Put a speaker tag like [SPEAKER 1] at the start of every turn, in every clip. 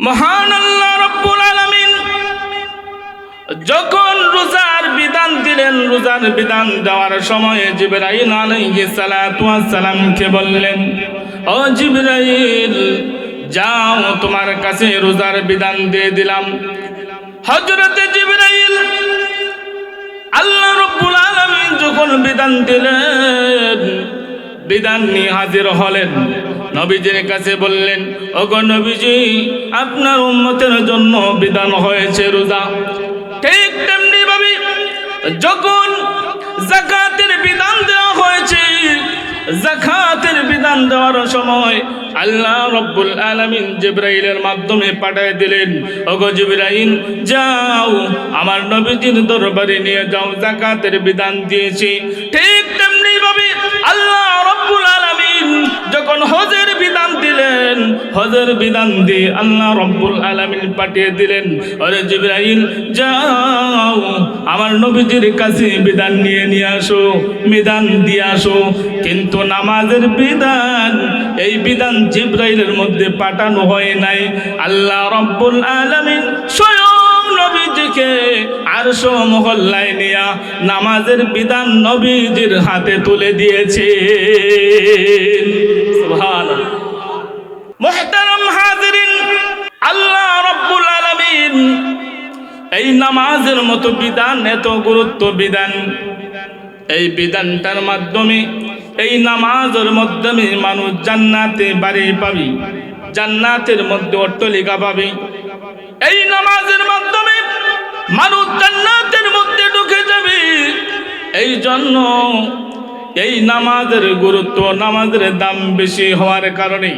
[SPEAKER 1] মহান আল্লাহ রব্বুল আলামিন যখন রোজার বিধান দিলেন, রোজার বিধান দেওয়ার সময় জিবরাইল সালামকে বললেন, ও জিবরাইল, যাও তোমার কাছে রোজার বিধান দিয়ে দিলাম। হযরতে জিবরাইল আল্লাহ রব্বুল আলামিন যখন বিধান দিলেন, বিধান নিয়ে হাজির হলেন। নবীজির কাছে বললেন, ওগো নবীজি, আপনার উম্মতের জন্য বিধান হয়েছে রোজা। ঠিক তেমনি ভাবে যখন জাকাতের বিধান দেওয়া হয়েছে, জাকাতের বিধান দেওয়ার সময় আল্লাহ রব্বুল আলামিন জিব্রাইলের মাধ্যমে পাঠিয়ে দিলেন, ওগো জিব্রাইল, যাও, আমার নবীজির দরবারে নিয়ে যাও, জাকাতের বিধান দিয়েছি। ঠিক তেমনি ভাবে আল্লাহ রব্বুল যখন হজের বিধান দিলেন, হজের বিধান দিয়ে আল্লাহ রব্বুল আলামিন পাঠিয়ে দিলেন, আরে জিব্রাইল, যাও, আমার নবীজির কাছে বিধান নিয়ে নিয়ে আসো, বিধান দিয়ে আসো। কিন্তু নামাজের বিধান, এই বিধান জিব্রাইলের মধ্যে পাঠানো হয় নাই। আল্লাহ রব্বুল আলামিন স্বয়ং নবীজিকে আরশো মহল্লায় নিয়া নামাজের বিধান নবীজির হাতে তুলে দিয়েছে আল্লাহ রব্বুল আলামিন এই নামাজের মতো বিধান, এত গুরুত্ব বিধান, এই বিধানটার মাধ্যমে, এই নামাজের মাধ্যমে মানুষ জান্নাতে বাড়ি পাবি, জান্নাতের মধ্যে অট্টলিকা পাবে। এই নামাজের মাধ্যমে মানুষ জান্নাতের মধ্যে ঢুকে যাবে। এই জন্য এই নামাজের গুরুত্ব নামাজের দাম বেশি হওয়ার কারণে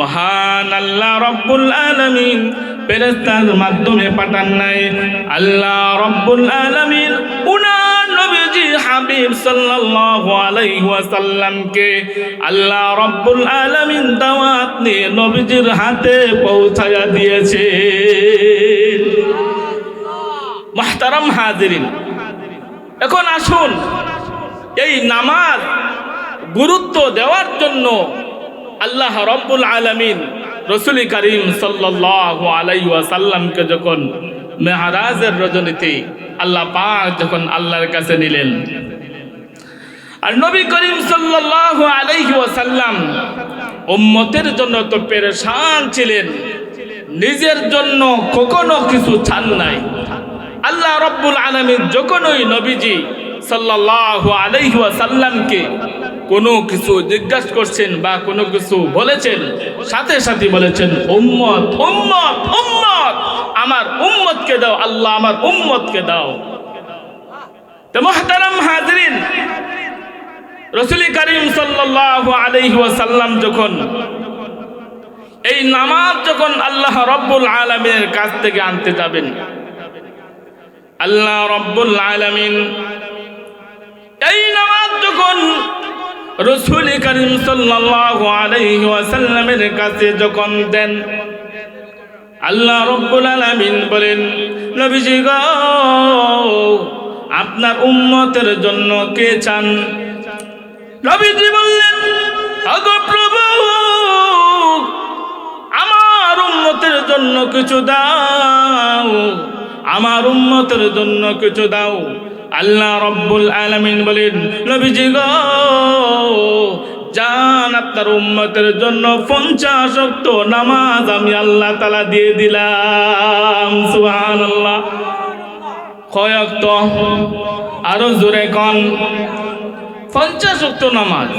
[SPEAKER 1] মহান আল্লাহ রব্বুল আলমিন ফেরেশতার মাধ্যমে পাঠান নাই। আল্লাহ রব্বুল আলমিন উনার নবীজি হাবিব সাল্লাল্লাহু আলাইহি ওয়াসাল্লামকে আল্লাহ রব্বুল আলামিন দাওয়াত নিয়ে নবীজির হাতে পৌঁছায়া দিয়েছে। মাহতারাম হাজিরিন। এখন আসুন। এই নামাজ গুরুত্ব দেওয়ার জন্য আল্লাহ রব্বুল আলমিন রসুল করিম ওয়াসাল্লামকে যখন মেহারাজের রজনীতে আল্লাহ পাক যখন আল্লাহর কাছে নিলেন। আর নবী করিম ওয়াসাল্লাম উম্মতের জন্য তো পেরেশান ছিলেন, নিজের জন্য কখনো কিছু ছান নাই। আল্লাহ রব্বুল আলমী যখনই নবীজি সাল্লাল্লাহু আলাইহি ওয়াসাল্লামকে কোনো কিছু জিজ্ঞাসা করছেন বা কোনো কিছু বলেছেন, সাথে সাথে বলেছেন, উম্মত উম্মত উম্মত! আমার উম্মতকে দাও, আল্লাহ আমার উম্মতকে দাও। তো যখন এই নামাজ যখন আল্লাহ রব্বুল আলমিনের কাছ থেকে আনতে যাবেন, আল্লাহ আলমিন এই নামাজ যখন রসুল করিম সাল্লাল্লাহু আলাইহি ওয়াসাল্লামের কাছে যখন দেন, আল্লাহ রব্বুল আলামিন বলেন, নবীজি গো, আপনার উম্মতের জন্য কে চান? নবীজি বললেন প্রভু, আমার উম্মতের জন্য কিছু দাও, আমার উম্মতের জন্য কিছু দাও। আল্লাহ রব্বুল আলামিন বলেন, নবীজি গো, জান আপনার উম্মতের জন্য পঞ্চাশ অক্ত নামাজ আমি আল্লাহ তালা দিয়ে দিলাম। সুহান আল্লাহ কয়ক্ত আরও জোরে কন। পঞ্চাশ অক্ত নামাজ।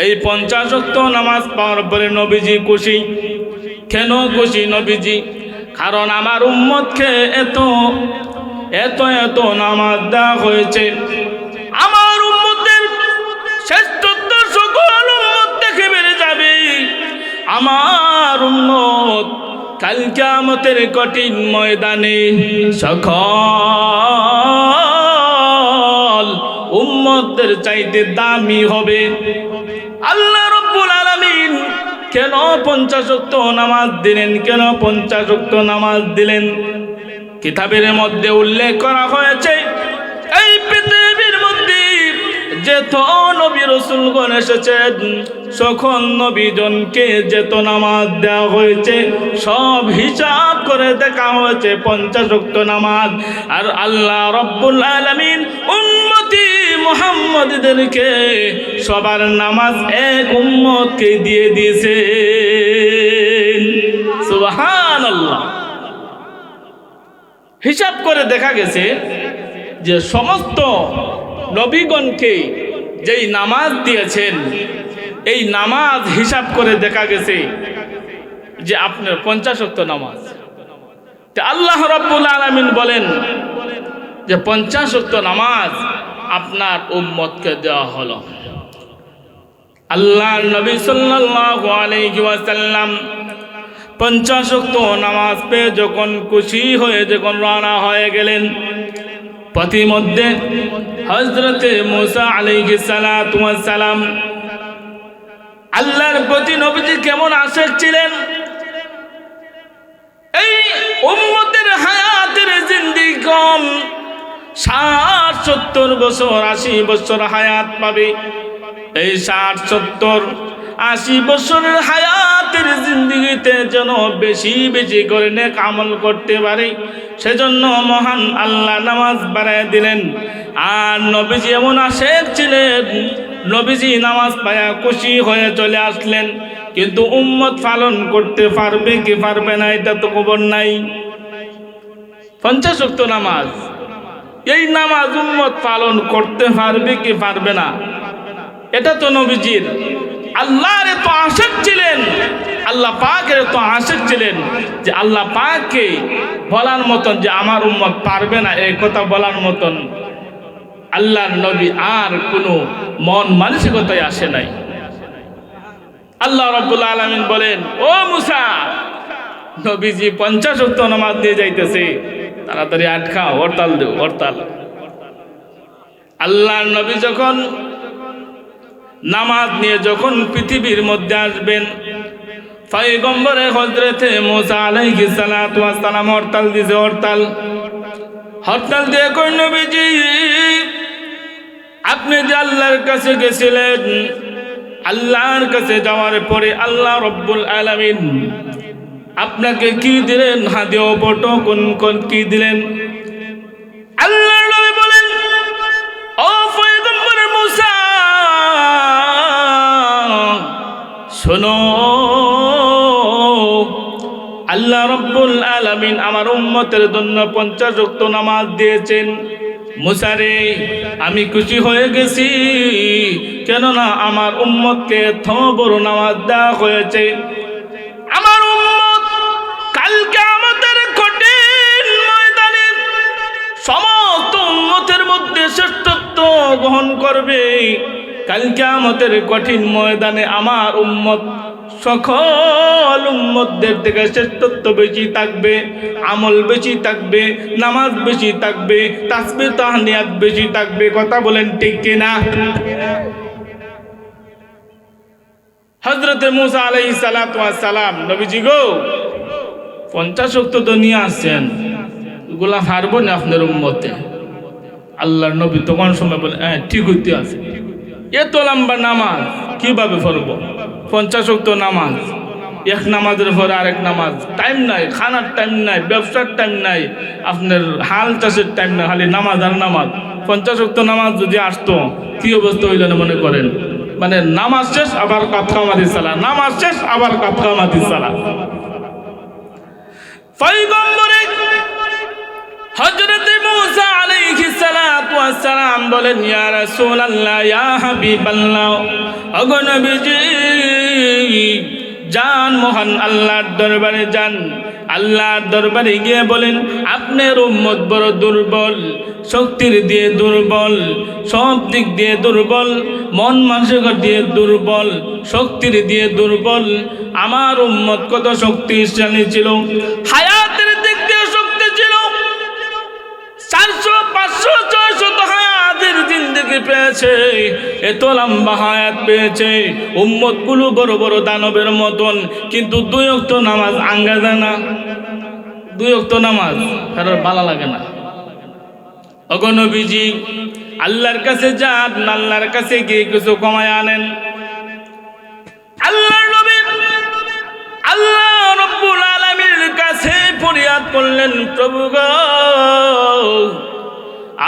[SPEAKER 1] এই পঞ্চাশ অক্ত নামাজ পাওয়ার পরে নবীজি খুশি। কেন খুশি নবীজি? কারণ আমার উম্মতকে এত এত এত নামাজ দেওয়া হয়েছে। আমার উম্মতের শ্রেষ্ঠত্ব সকল উম্মত দেখে বেড়ে যাবে। আমার উম্মত কাল কিয়ামতের কঠিন ময়দানে সকল উম্মতদের চাইতে দামি হবে। আল্লাহ রব্বুল আলামিন কেন পঞ্চাশক্ত নামাজ দিলেন, কেন পঞ্চাশক্ত নামাজ দিলেন? কিতাবের মধ্যে উল্লেখ করা হয়েছে, এই পৃথিবীর মধ্যে যেত নবী রসুলগণ এসেছেন সকল নবীজনকে যেত নামাজ দেওয়া হয়েছে, সব হিসাব করে দেখা হয়েছে পঞ্চাশক্ত নামাজ। আর আল্লাহ রব্বুল আলমিন উন্মতি মোহাম্মদদেরকে সবার নামাজ এক উম্মতকে দিয়ে দিয়েছে। হিসাব করে দেখা গেছে যে সমস্ত নবীগণকে যেই নামাজ দিয়েছেন, এই নামাজ হিসাব করে দেখা গেছে যে আপনার পঞ্চাশক্ত নামাজ। আল্লাহ রব্বুল আলমিন বলেন যে পঞ্চাশক্ত নামাজ আপনার উম্মতকে দেওয়া হলো। আল্লাহ নবী সাল্লাল্লাহু আলাইহি ওয়াসাল্লাম পঞ্চাশক্ত নামাজ পেয়ে যখন খুশি হয়ে যখন রওনা হয়ে গেলেন, পথিমধ্যে হজরতে মুসা সালাতু সালাম আল্লাহর প্রতি নবীজি কেমন আশেক ছিলেন? এই উম্মতের হায়াতের জিন্দি কম ষাট সত্তর বছর, আশি বছর হায়াত পাবে। এই ষাট সত্তর আশি বছরের হায়াতের জিন্দিগিতে যেন বেশি বেশি করে নেক আমল করতে পারে, সেজন্য মহান আল্লাহ নামাজ বাড়ায় দিলেন। আর নবীজি এমন আশেক ছিলেন, নবীজি নামাজ পায়া খুশি হয়ে চলে আসলেন। কিন্তু উম্মত পালন করতে পারবে কি পারবে না, এটা তো খবর নাই। পঞ্চাশক্ত নামাজ, এই নামাজ উম্মত পালন করতে পারবে কি পারবে না, এটা তো নবীজির আল্লাহর এত আশেক ছিলেন, আল্লাহ পাকের এত আশেক ছিলেন যে আল্লাহ পাককে বলার মতন যে আমার উম্মত পারবে না, এই কথা বলার মতন আল্লাহর নবী আর কোনো মন মানসিকতায় আসে নাই। আল্লাহ রব্বুল আলমিন বলেন, ও মুসা, নবীজি পঞ্চাশ উত্তর নামাজ দিয়ে যাইতেছে, তাড়াতাড়ি আটকা, হরতাল দেও হরতাল। আল্লাহর নবী যখন নামাজ নিয়ে যখন পৃথিবীর মধ্যে আসবেন, পয়গম্বরে হজরতে মোসা আলাইহি সালাম হরতাল দিছে, হরতাল। হরতাল দিয়ে কই নবীজি, আপনি যে আল্লাহর কাছে গেছিলেন, আল্লাহর কাছে যাওয়ার পরে আল্লাহ রব্বুল আলামিন আপনাকে কি দিলেন? হাদিও বটো কোন কি দিলেন? শোনো, আল্লাহ রব্বুল আলামিন আমার উম্মতের জন্য পঞ্চাশ ওয়াক্ত নামাজ দিয়েছেন। মুসারে, আমি খুশি হয়ে গেছি, কেননা আমার উম্মতকে বড় নামাজ দেওয়া হয়েছে। আমার উম্মত কালকে আমাদের কঠিন ময়দানে সমস্ত উম্মতের মধ্যে শ্রেষ্ঠত্ব গ্রহণ করবে। কালকে আমাদের কঠিন ময়দানে আমার উম্মত, সকল উম্মতদের থেকে শ্রেষ্ঠত্ব বেশি থাকবে, আমল বেশি থাকবে, নামাজ বেশি থাকবে তাসবে তাহনিয়াত বেশি থাকবে। কথা বলেন ঠিক কিনা? হজরতে মুসা আলাই সালাম, নবীজি গো, পঞ্চাশ অক্ত তো নিয়ে আসছেন, এগুলা হারবো না আপনার উম্মতে? আল্লাহর নবী তখন সময় বলে হ্যাঁ ঠিক হইতে আছে। এত লম্বা নামাজ কীভাবে পড়ব? পঞ্চাশ অক্ত নামাজ। এক নামাজের পরে আরেক নামাজ। টাইম নাই, খানার টাইম নাই, ব্যবসার টাইম নাই, আপনার হাল চাষের টাইম নাই, খালি নামাজ আর নামাজ। পঞ্চাশ অক্ত নামাজ যদি আসতো, কি অবস্থা হইল না মনে করেন? মানে নামাজ শেষ, আবার কাতকা মাতি সালা নামাজ শেষ, আবার কাতকা মাতি সালা হযরত মুসা আলাইহি সালাতু ওয়াস সালাম বলেন, ইয়া রাসূলুল্লাহ, ইয়া হাবিবাল্লাহ ওগো নবীজি যান মহান আল্লাহর দরবারে যান। আল্লাহর দরবারে গিয়ে বলেন, আপনার উম্মত বড় দুর্বল, শক্তির দিয়ে দুর্বল, সব দিক দিয়ে দুর্বল, মন মানসিকতা দিয়ে দুর্বল, শক্তির দিয়ে দুর্বল। আমার উম্মত কত শক্তিশালী ছিল। হায়াতের দিক দিয়ে শক্তি ছিল চারশো পাঁচশো ছয়শো তো হায়াতের জিন্দগি পেয়েছে এত লম্বা হায়াত পেয়েছে। উম্মতগুলো বড় বড় দানবের মতন, কিন্তু দুই অক্ত নামাজ আঙ্গা দেয় না। দুই অক্ত নামাজ কারোর ভালো লাগে না। অগনবীজি আল্লাহর কাছে যান, আল্লাহর কাছে গিয়ে কিছু কমায় আনেন। আল্লাহ আল্লাহ কাছে ফরিয়াদ করলেন, প্রভু গো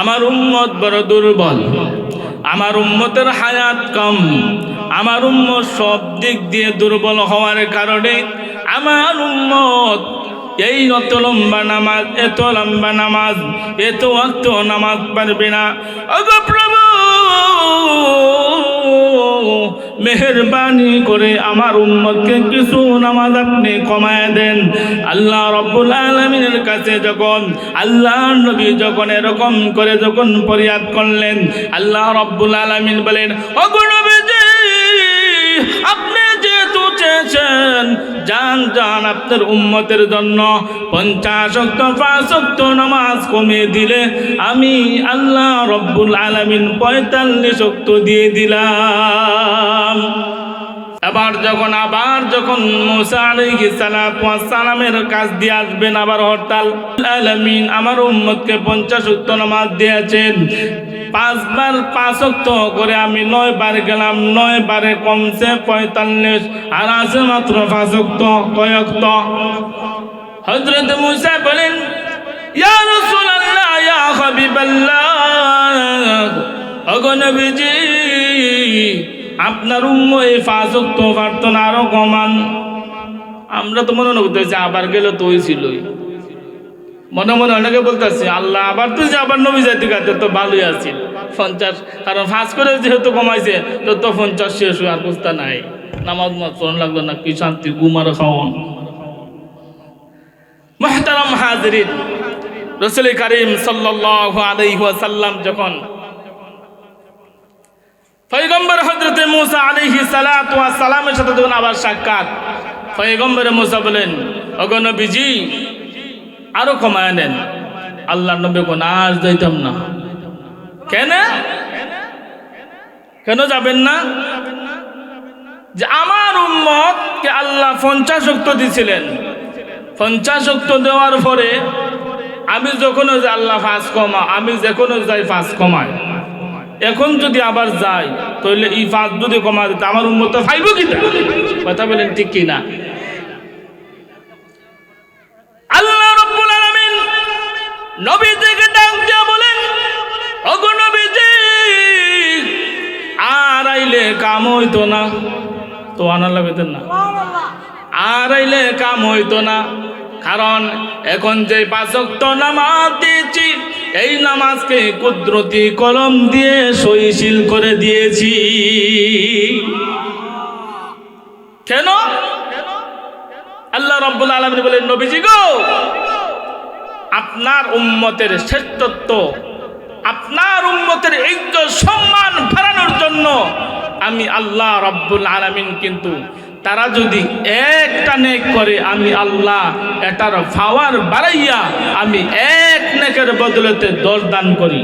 [SPEAKER 1] আমার উম্মত বড় দুর্বল, আমার উম্মতের হায়াত কম, আমার উম্মত সব দিক দিয়ে দুর্বল হওয়ার কারণে আমার উম্মত এই অত লম্বা নামাজ, এত লম্বা নামাজ, এত অত নামাজ পারবে না। মেহরবানি করে আমার উম্মতকে কিছু নামাজ আপনি কমায় দেন। আল্লাহ রব্বুল আলমিনের কাছে যখন, আল্লাহ নবী যখন এরকম করে যখন পরিয়াদ করলেন, আল্লাহ রব্বুল আলমিন বলেন অগুণবী আপনি যেহেতু চেয়েছেন। যান যান আপনার উম্মতের জন্য। পঞ্চাশ অক্ট পাঁচ অক্ট নামাজ কমিয়ে দিলে আমি আল্লাহ রব্বুল আলমিন পঁয়তাল্লিশ অক্ট দিয়ে দিলাম। আবার যখন আবার যখন মুসা আলাইহি সালামের কাজ দিয়ে আসবেন, আবার হরতাল আলামিন আমার উম্মতকে পঞ্চাশ উক্ত নামাজ দিয়েছেন। পাঁচবার পাঁচ অক্ত করে আমি নয় বার গেলাম নয় বারে কমছে পঁয়তাল্লিশ আর আছে মাত্র পাঁচ অক্ত কয় অক্ত হজরত মুসা বলেন, ইয়া রাসূলুল্লাহ, ইয়া হাবিবাল্লাহ অগনবীজি আপনার উম্ম এই ফাঁসক তো পারতো না আরও কমান আমরা তো মনে করতেছি আবার গেলে তো ছিলই মনে মনে অনেকে বলতেছে, আল্লাহ আবার তো যে আবার নবী জাতি কাছে তো ভালোই আছি। পঞ্চাশ, কারণ ফাঁস করে যেহেতু কমাইছে তো তো পঞ্চাশ শেষ আর বুঝতে নাই। নামাজ শোন লাগল না, কি শান্তি ঘুমার খাওয়ান। মহতারাম হাজরিন, রসুল করিম সাল্লাল্লাহু আলাইহি ওয়াসাল্লাম যখন পয়গম্বর হজরতে মুসা ওয়াস সালামের সাথে যখন আবার সাক্ষাৎ। পয়গম্বর মুসা বলেন, ওগো বিজি আরও কমায় নেন। আল্লাহ নবী কোন আর যাইতাম না। কেন? কেন যাবেন না? যে আমার উম্মতকে আল্লাহ পঞ্চাশ অক্ত দিছিলেন। পঞ্চাশ অক্ত দেওয়ার পরে আমি যখন যে আল্লাহ ফাঁস কমা আমি যখন যাই ফাঁস কমায়। এখন যদি আবার যাই তাহলে এই ফাঁস যদি কমা দিতে, আমার উন্মত ফাইব কি কথা বলেন ঠিক কি না? আল্লাহ আর আইলে কাম হইতো না। তো না। আর আইলে কাম হইতো না, কারণ এখন যে পাঁচক্ত নামাজ দিয়েছি এই নামাজকে কুদরতি কলম দিয়ে সহিশীল করে দিয়েছি। কেন? আল্লাহ রব্বুল আলমিন বলেন, নবীজি গো, আপনার উম্মতের শ্রেষ্ঠত্ব, আপনার উম্মতের ইজ্জত, সম্মান ফেরানোর জন্য আমি আল্লাহ রব্বুল আলমিন কিন্তু তারা যদি একটা নেক করে, আমি আল্লাহ এটার ফাওয়ার বাড়াইয়া আমি এক নেকের বদলেতে দশ দান করি।